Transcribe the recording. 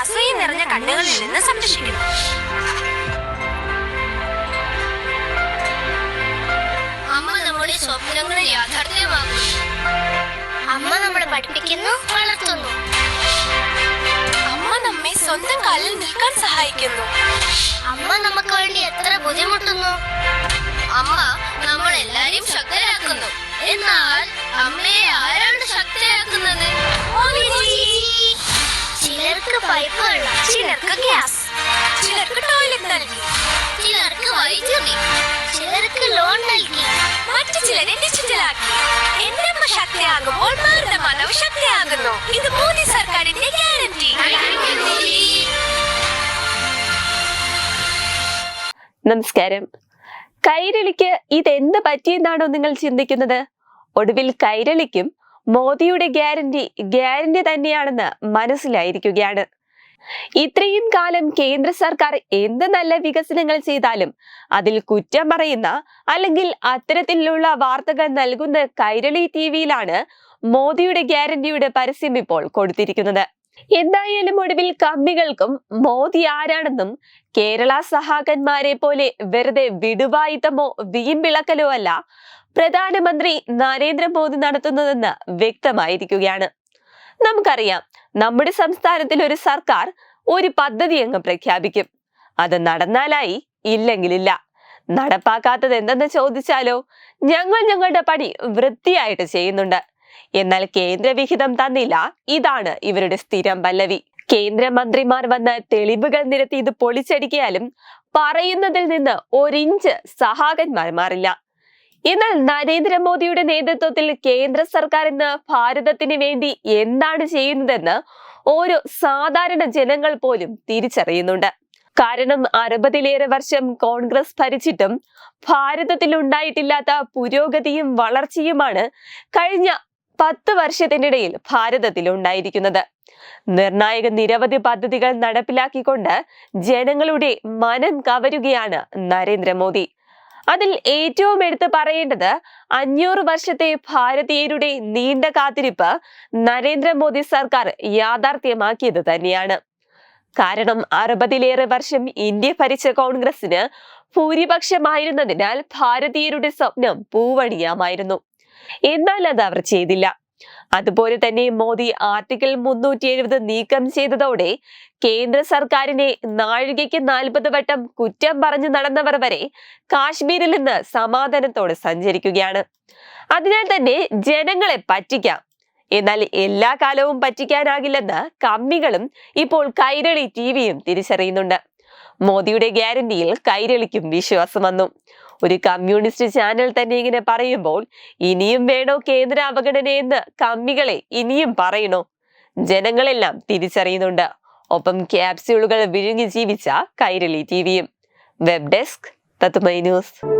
അസൂയ നിറഞ്ഞ കണ്ണുകളിൽ നിന്ന് സംരക്ഷിക്കുന്നു അമ്മ നമ്മുടെ സ്വപ്നങ്ങൾ യാഥാർത്ഥ്യമാക്കുന്നു. അമ്മ നമ്മളെ പഠിപ്പിക്കുന്നു വളർത്തുന്നു. അമ്മ നമ്മെ സ്വന്തം കാലിൽ നിൽക്കാൻ സഹായിക്കുന്നു. അമ്മ നമുക്ക് വേണ്ടി എത്ര ബുദ്ധിമുട്ടുന്നു. അമ്മ പൈപ്പ് വെള്ളം ചിലർക്ക് ഗ്യാസ് ചിലർക്ക് ടോയ്ലറ്റ് നൽകി ചിലർക്ക് വൈദ്യുതി ചിലർക്ക് ലോൺ നൽകി മറ്റു ചിലരെ ഡിജിറ്റലാക്കി എന്റെ അമ്മ ശക്തിയാകുമ്പോൾ മാറുന്ന മനവ് ശക്തിയാകുന്നു. ഇത് മോദി സർക്കാരിന്റെ ഗ്യാരണ്ടി നമസ്കാരം. കൈരളിക്ക് ഇതെന്ത് പറ്റിയെന്നാണോ നിങ്ങൾ ചിന്തിക്കുന്നത്? ഒടുവിൽ കൈരളിക്കും മോദിയുടെ ഗ്യാരണ്ടി ഗ്യാരണ്ടി തന്നെയാണെന്ന് മനസ്സിലായിരിക്കുകയാണ്. ഇത്രയും കാലം കേന്ദ്ര സർക്കാർ എന്ത് നല്ല വികസനങ്ങൾ ചെയ്താലും അതിൽ കുറ്റം പറയുന്ന അല്ലെങ്കിൽ അത്തരത്തിലുള്ള വാർത്തകൾ നൽകുന്ന കൈരളി ടി വിയിലാണ് മോദിയുടെ ഗ്യാരണ്ടിയുടെ പരസ്യം ഇപ്പോൾ കൊടുത്തിരിക്കുന്നത്. എന്തായാലും ഒടുവിൽ കമ്മികൾക്കും മോദി ആരാണെന്നും കേരള സഹാകന്മാരെ പോലെ വെറുതെ വിടുവായുത്തമോ വീമ്പിളക്കലോ അല്ല പ്രധാനമന്ത്രി നരേന്ദ്രമോദി നടത്തുന്നതെന്ന് വ്യക്തമായിരിക്കുകയാണ്. നമുക്കറിയാം. നമ്മുടെ സംസ്ഥാനത്തിൽ ഒരു സർക്കാർ ഒരു പദ്ധതി അങ്ങ് പ്രഖ്യാപിക്കും. അത് നടന്നാലായി ഇല്ലെങ്കിലില്ല. നടപ്പാക്കാത്തത് എന്തെന്ന് ചോദിച്ചാലോ? ഞങ്ങൾ ഞങ്ങളുടെ പണി വൃത്തിയായിട്ട് ചെയ്യുന്നുണ്ട്. എന്നാൽ കേന്ദ്രവിഹിതം തന്നില്ല. ഇതാണ് ഇവരുടെ സ്ഥിരം പല്ലവി. കേന്ദ്രമന്ത്രിമാർ വന്ന് തെളിവുകൾ നിരത്തി ഇത് പൊളിച്ചടിക്കിയാലും പറയുന്നതിൽ നിന്ന് ഒരിഞ്ച് സഹാകന്മാർ മാറില്ല. എന്നാൽ നരേന്ദ്രമോദിയുടെ നേതൃത്വത്തിൽ കേന്ദ്ര സർക്കാർ ഇന്ന് ഭാരതത്തിന് വേണ്ടി എന്താണ് ചെയ്യുന്നതെന്ന് ഓരോ സാധാരണ ജനങ്ങൾ പോലും തിരിച്ചറിയുന്നുണ്ട്. കാരണം അറുപതിലേറെ വർഷം കോൺഗ്രസ് ഭരിച്ചിട്ടും ഭാരതത്തിൽ ഉണ്ടായിട്ടില്ലാത്ത പുരോഗതിയും വളർച്ചയുമാണ് കഴിഞ്ഞ പത്ത് വർഷത്തിനിടയിൽ ഭാരതത്തിൽ ഉണ്ടായിരിക്കുന്നത്. നിർണായക നിരവധി പദ്ധതികൾ നടപ്പിലാക്കിക്കൊണ്ട് ജനങ്ങളുടെ മനം കവരുകയാണ് നരേന്ദ്രമോദി. അതിൽ ഏറ്റവും എടുത്തു പറയേണ്ടത് അഞ്ഞൂറ് വർഷത്തെ ഭാരതീയരുടെ നീണ്ട കാത്തിരിപ്പ് നരേന്ദ്രമോദി സർക്കാർ യാഥാർത്ഥ്യമാക്കിയത് തന്നെയാണ്. കാരണം അറുപതിലേറെ വർഷം ഇന്ത്യ ഭരിച്ച കോൺഗ്രസിന് ഭൂരിപക്ഷമായിരുന്നതിനാൽ ഭാരതീയരുടെ സ്വപ്നം പൂവണിയാമായിരുന്നു. എന്നാൽ അത് അവർ ചെയ്തില്ല. അതുപോലെ തന്നെ മോദി ആർട്ടിക്കിൾ മുന്നൂറ്റി എഴുപത് നീക്കം ചെയ്തതോടെ കേന്ദ്ര സർക്കാരിനെ നാഴികയ്ക്ക് നാൽപ്പത് വട്ടം കുറ്റം പറഞ്ഞു നടന്നവർ വരെ കാശ്മീരിൽ നിന്ന് സമാധാനത്തോടെ സഞ്ചരിക്കുകയാണ്. അതിനാൽ തന്നെ ജനങ്ങളെ പറ്റിക്കാം. എന്നാൽ എല്ലാ കാലവും പറ്റിക്കാനാകില്ലെന്ന് കമ്മികളും ഇപ്പോൾ കൈരളി ടിവിയും തിരിച്ചറിയുന്നുണ്ട്. മോദിയുടെ ഗ്യാരണ്ടിയിൽ കൈരളിക്കും വിശ്വാസം വന്നു. ഒരു കമ്മ്യൂണിസ്റ്റ് ചാനൽ തന്നെ ഇങ്ങനെ പറയുമ്പോൾ ഇനിയും വേണോ കേന്ദ്ര അവഗണനയെന്ന് കമ്മികളെ ഇനിയും പറയണോ? ജനങ്ങളെല്ലാം തിരിച്ചറിയുന്നുണ്ട്. ഒപ്പം ക്യാപ്സ്യൂളുകൾ വിഴുങ്ങി ജീവിച്ച കൈരളി ടിവിയും വെബ് ഡെസ്ക് തത്തുമൈ ന്യൂസ്.